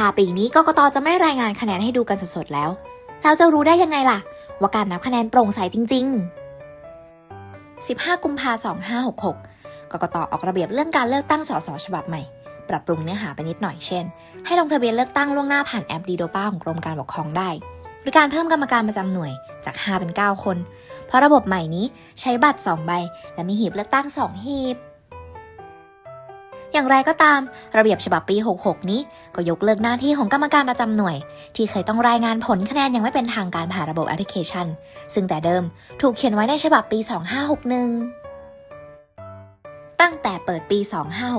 ถ้าปีนี้กกตจะไม่รายงานคะแนนให้ดูกันสดๆแล้ว เราจะรู้ได้ยังไงล่ะ ว่าการนับคะแนนโปร่งใสจริง ๆ 15 กุมภาพันธ์2566 กกตออกระเบียบเรื่องการเลือกตั้งสสฉบับใหม่ ปรับปรุงเนื้อหาไปนิดหน่อยเช่น ให้ลงทะเบียนเลือกตั้งล่วงหน้าผ่านแอปดีโดป้าของกรมการปกครองได้ หรือการเพิ่มกรรมการประจำหน่วยจาก 5 เป็น 9 คน เพราะระบบใหม่นี้ใช้บัตร 2 ใบ และมีหีบเลือกตั้ง 2 หีบ อย่างไรก็ตาม ระเบียบฉบับปี 66 นี้ ก็ยกเลิกหน้าที่ของกรรมการประจำหน่วย ที่เคยต้องรายงานผลคะแนนย่างไม่เป็นทางการผ่านระบบแอปพลิเคชัน ซึ่งแต่เดิมถูกเขียนไว้ในฉบับปี 2561 ตั้งแต่เปิดปี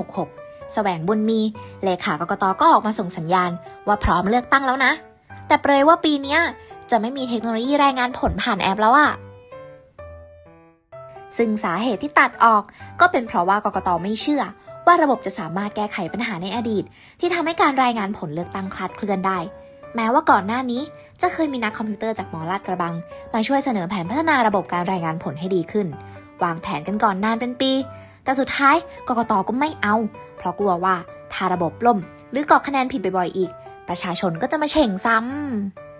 2566 แสวงบุญมี เลขากกตก็ออกมาส่งสัญญาณ ว่าพร้อมเลือกตั้งแล้วนะ แต่เปรยว่าปีนี้จะไม่มีเทคโนโลยีรายงานผลผ่านแอปแล้วอะซึ่งสาเหตุที่ตัดออกก็เป็นเพราะว่ากกตไม่เชื่อ ว่าระบบจะสามารถแก้ไขปัญหาในอดีต ที่ทำให้การรายงานผลเลือกตั้งคลาดเคลื่อนได้ แม้ว่าก่อนหน้านี้จะเคยมีนักคอมพิวเตอร์จากมอลาดกระบัง มาช่วยเสนอแผนพัฒนาระบบการรายงานผลให้ดีขึ้น วางแผนกันก่อนนานเป็นปี แต่สุดท้ายกกตก็ไม่เอา เพราะกลัวว่าถ้าระบบล่ม หรือกรอกคะแนนผิดบ่อยๆอีก ประชาชนก็จะมาเฉ่งซ้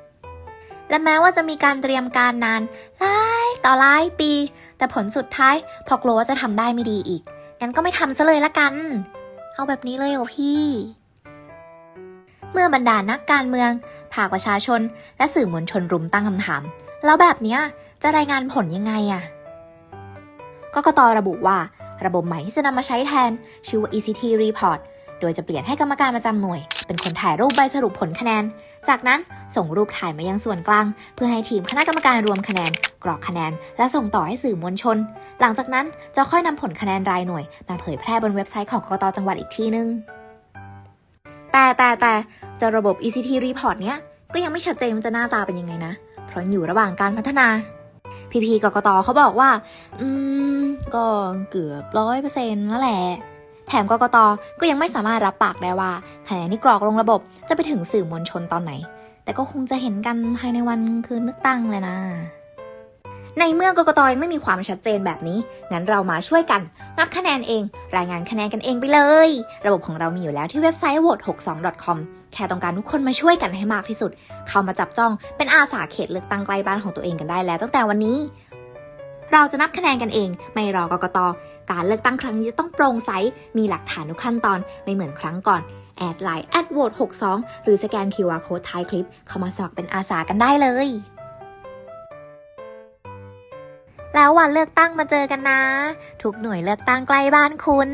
ำและแม้ว่าจะมีการเตรียมการนานหลายต่อหลายปี แต่ผลสุดท้ายพอกลัวว่าจะทำได้ไม่ดีอีก งั้นก็ไม่ทำซะเลยละกัน เอาแบบนี้เลยโอพี่ เมื่อบรรดานักการเมือง ภาคประชาชน และสื่อมวลชนรุมตั้งคำถาม แล้วแบบเนี้ยจะรายงานผลยังไงอะกกตระบุว่า ระบบใหม่ที่จะนำมาใช้แทน ชื่อว่า ECT Report โดยจะเปลี่ยนให้กรรมการประจำหน่วย เป็นคนถ่ายรูปใบสรุปผลคะแนน จากนั้นส่งรูปถ่ายมายังส่วนกลาง เพื่อให้ทีมคณะกรรมการรวมคะแนน กรอกคะแนน และส่งต่อให้สื่อมวลชน หลังจากนั้นจะค่อยนำผลคะแนนรายหน่วย มาเผยแพร่บนเว็บไซต์ของกกตจังหวัดอีกทีนึงแต่แต่แต่จะระบบ ECT Report เนี้ยก็ยังไม่ชัดเจนว่าจะหน้าตาเป็นยังไงนะ เพราะอยู่ระหว่างการพัฒนา พีพีกกตเขาบอกว่า อืม ก็เกือบร้อยเปอร์เซ็นต์แล้วแหละ แถมกกตก็ยังไม่สามารถรับปากได้ว่าคะแนนที่กรอกลงระบบจะไปถึงสื่อมวลชนตอนไหน แต่ก็คงจะเห็นกันภายในวันคืนเลือกตั้งเลยนะ ในเมื่อกกตยังไม่มีความชัดเจนแบบนี้ งั้นเรามาช่วยกัน นับคะแนนเอง รายงานคะแนนกันเองไปเลย ระบบของเรามีอยู่แล้วที่เว็บไซต์ vote62.com แค่ต้องการทุกคนมาช่วยกันให้มากที่สุด เข้ามาจับจ้องเป็นอาสาเขตเลือกตั้งใกล้บ้านของตัวเองกันได้แล้วตั้งแต่วันนี้ เราจะนับคะแนนกันเอง ไม่รอกกต การเลือกตั้งครั้งนี้จะต้องโปร่งใส มีหลักฐานทุกขั้นตอนไม่เหมือนครั้งก่อน แอดไลน์แอดโหวต62 หรือสแกน QR โค้ดท้ายคลิป เข้ามาสมัครเป็นอาสากันได้เลย แล้ววันเลือกตั้งมาเจอกันนะ ทุกหน่วยเลือกตั้งใกล้บ้านคุณ